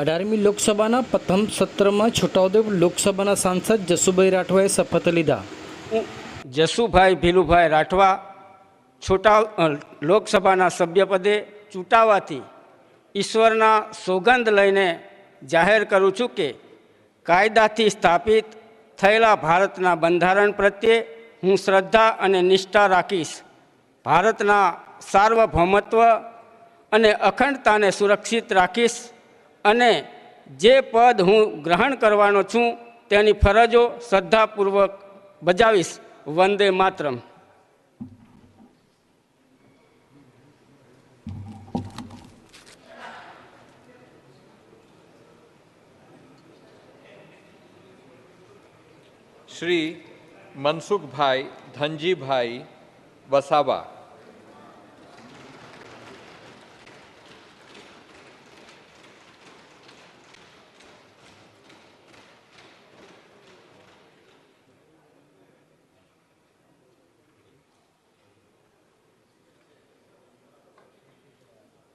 અઢારમી લોકસભાના પ્રથમ સત્રમાં છોટાઉદેપુર લોકસભાના સાંસદ જસુભાઈ રાઠવાએ શપથ લીધા. જસુભાઈ ભીલુભાઈ રાઠવા છોટા લોકસભાના સભ્યપદે ચૂંટાવાથી ઈશ્વરના સોગંદ લઈને જાહેર કરું છું કે કાયદાથી સ્થાપિત થયેલા ભારતના બંધારણ પ્રત્યે હું શ્રદ્ધા અને નિષ્ઠા રાખીશ. ભારતના સાર્વભૌમત્વ અને અખંડતાને સુરક્ષિત રાખીશ. અને જે પદ હું ગ્રહણ કરવાનો છું, તેની ફરજો શ્રદ્ધાપૂર્વક બજાવીશ. વંદે માતરમ. શ્રી મનસુખભાઈ ધનજીભાઈ વસાવા.